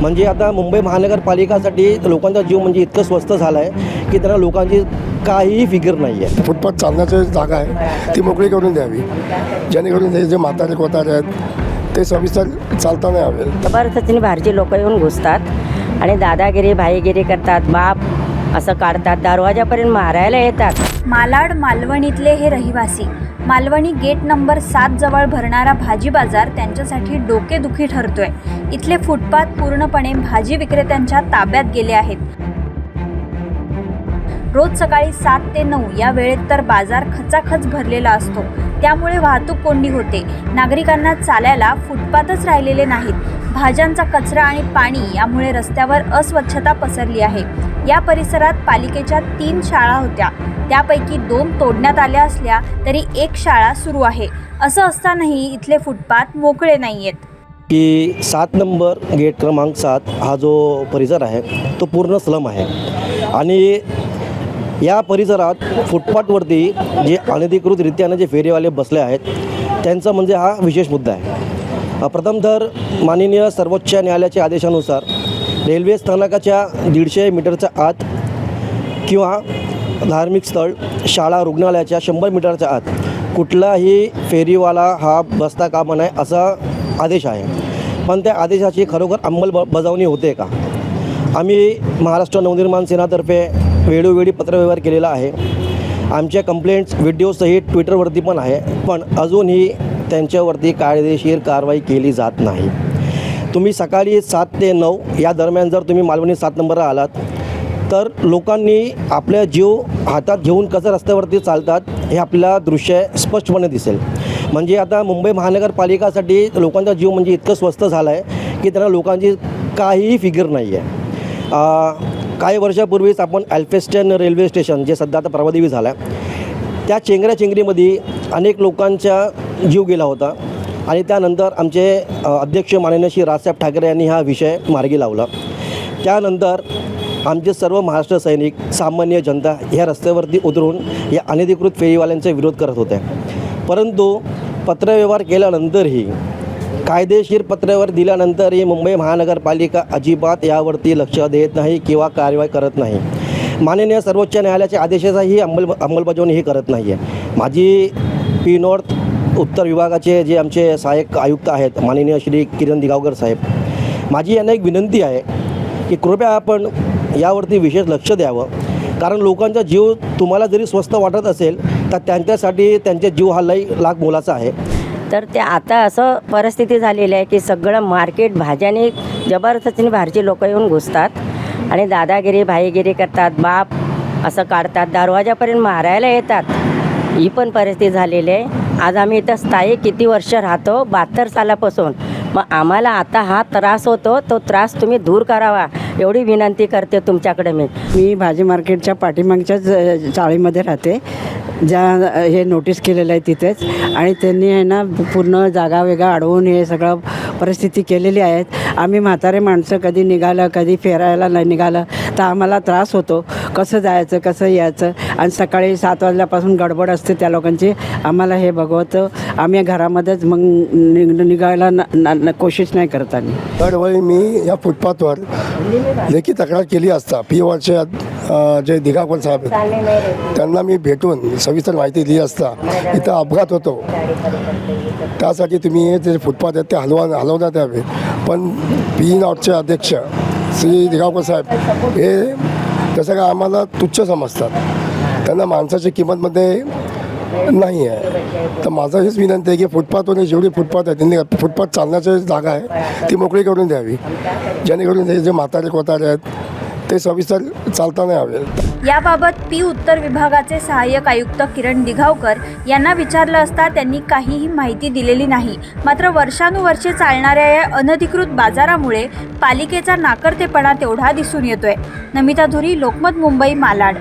म्हणजे आता मुंबई महानगरपालिकासाठी लोकांचा जीव म्हणजे इतकं स्वस्त झालं आहे की त्यांना लोकांची काहीही फिकर नाही आहे फुटपाथ चालण्याची जागा आहे ती मोकळी करून द्यावी. जेणेकरून हे जे म्हातारे कोतारे आहेत ते सविस्तर चालता नाही हवे जबरदस्तीने बाहेरचे लोक येऊन घुसतात आणि दादागिरी भाईगिरी करतात बाप असं काढतात दरवाजापर्यंत मारायला येतात. मालाड मालवणीतले हे रहिवासी मालवणी गेट नंबर सात जवळ भरणारा भाजी बाजार त्यांच्यासाठी डोकेदुखी ठरतोय. इथले फुटपाथ पूर्णपणे भाजी विक्रेत्यांच्या ताब्यात गेले आहेत. रोज सकाळी सात ते नऊ या वेळेत तर बाजार खचाखच भरलेला असतो. त्यामुळे वाहतूक कोंडी होते. नागरिकांना चालायला फुटपाथच राहिलेले नाहीत. भाज्यांचा कचरा आणि पाणी यामुळे रस्त्यावर अस्वच्छता पसरली आहे. या परिसरात पालिकेच्या तीन शाळा होत्या. त्यापैकी दोन तोडण्यात आल्या असल्या तरी एक शाळा सुरू आहे. असं असतानाही इथले फुटपाथ मोकळे नाहीयेत. की सात नंबर गेट क्रमांक सात हा जो परिसर आहे तो पूर्ण स्लम आहे. आणि या परिसरात फुटपाथवरती जे अनधिकृतरित्यानं जे फेरीवाले बसले आहेत त्यांचा म्हणजे हा विशेष मुद्दा आहे. प्रथम तर माननीय सर्वोच्च न्यायालयाच्या आदेशानुसार रेल्वे स्थानकाच्या दीडशे मीटरच्या आत किंवा धार्मिक स्थळ शाळा रुग्णालयाच्या शंभर मीटरच्या आत कुठलाही फेरीवाला हा बसता कामा नये असा आदेश आहे. पण त्या आदेशाची खरोखर अंमलबजावणी होते का? आम्ही महाराष्ट्र नवनिर्माण सेनातर्फे वेळोवेळी पत्रव्यवहार केलेला आहे. आमच्या कंप्लेंट्स व्हिडिओसहित ट्विटरवरती पण आहे पण अजूनही त्यांच्यावरती कायदेशीर कारवाई केली जात नाही. तुम्ही सकाळी सात ते नऊ या दरम्यान जर तुम्ही मालवणी सात नंबरला आलात तर लोकांनी आपल्या जीव हातात घेऊन कसं रस्त्यावरती चालतात हे आपल्याला दृश्य स्पष्टपणे दिसेल. म्हणजे आता मुंबई महानगरपालिकासाठी लोकांचा जीव म्हणजे इतकं स्वस्त झाला आहे की त्यांना लोकांची काहीही फिगर नाही आहे काही वर्षापूर्वीच आपण ॲल्फेस्टन रेल्वे स्टेशन जे सध्या आता परवादेवी झालं आहे त्या चेंगऱ्या चेंगरीमध्ये अनेक लोकांचा जीव गेला होता. आणि त्यानंतर आमचे अध्यक्ष माननीय श्री राजसाहेब ठाकरे यांनी हा विषय मार्गी लावला. त्यानंतर आमचे सर्व महाराष्ट्र सैनिक सामान्य जनता ह्या रस्त्यावरती उतरून या अनधिकृत फेरीवाल्यांचा विरोध करत होते. परंतु पत्रव्यवहार केल्यानंतरही कायदेशीर पत्रावर दिल्यानंतरही मुंबई महानगरपालिका अजिबात यावरती लक्ष देत नाही किंवा कारवाई करत नाही. माननीय सर्वोच्च न्यायालयाच्या आदेशाचाही अंमल अंमलबजावणीही करत नाही आहे माझी पी नॉर्थ उत्तर विभागाचे जे आमचे सहाय्यक आयुक्त आहेत माननीय श्री किरण दिगावकर साहेब माझी यांना एक विनंती आहे की कृपया आपण यावरती विशेष लक्ष द्यावं. कारण लोकांचा जीव तुम्हाला जरी स्वस्त वाटत असेल तर त्यांच्यासाठी त्यांचे जीव हा लई लाख मोलाचा आहे. तर ते आता असं परिस्थिती झालेली आहे की सगळं मार्केट भाज्याने जबरदस्तीने बाहेरचे लोक येऊन घुसतात आणि दादागिरी भाईगिरी करतात बाप असं काढतात. दरवाजापर्यंत मारायला येतात. ही पण परिस्थिती झालेली आहे. आज आम्ही इथं स्थायी किती वर्ष राहतो? बहात्तर सालापासून. मग आम्हाला आता हा त्रास होतो. तो त्रास तुम्ही दूर करावा. एवढी विनंती करते तुमच्याकडे मी. मी भाजी मार्केटच्या पाठीमागच्याच चाळीमध्ये राहते. ज्या हे नोटीस केलेलं आहे तिथेच. आणि त्यांनी आहे ना पूर्ण जागा वेगा अडवून हे सगळं परिस्थिती केलेली आहेत आम्ही म्हातारे माणसं कधी निघालं कधी फिरायला नाही निघालं तर आम्हाला त्रास होतो. कसं जायचं कसं यायचं? आणि सकाळी सात वाजल्यापासून गडबड असते त्या लोकांची. आम्हाला हे बघवतं आम्ही घरामध्येच मग निघ निघायला न, न, न कोशिश नाही करत आम्ही. दरवेळी मी या फुटपाथवर लेखी तक्रार केली असता. पी वरचे जे दिगाकर साहेब त्यांना मी भेटून सविस्तर माहिती दिली असता. इथं अपघात होतो. त्यासाठी तुम्ही हे जे फुटपाथ आहेत ते हलवा हलवण्यात यावे पण पी नॉटचे अध्यक्ष श्री दिगावकर साहेब हे कसं काय आम्हाला तुच्छ समजतात. त्यांना माणसाची किंमतमध्ये नाही आहे. तर माझं हेच विनंती आहे की फुटपाथवर जेवढी फुटपाथ आहे त्यांनी फुटपाथ चालण्याची जागा आहे ती मोकळी करून द्यावी. जेणेकरून जे म्हातारे कोतारे आहेत ते सविस्तर चालता नाही हवे याबाबत पी उत्तर विभागाचे सहाय्यक आयुक्त किरण दिघावकर यांना विचारलं असता त्यांनी काहीही माहिती दिलेली नाही. मात्र वर्षानुवर्षे चालणाऱ्या या अनधिकृत बाजारामुळे पालिकेचा नाकर्तेपणा तेवढा दिसून येतोय. नमिता धुरी लोकमत मुंबई मालाड.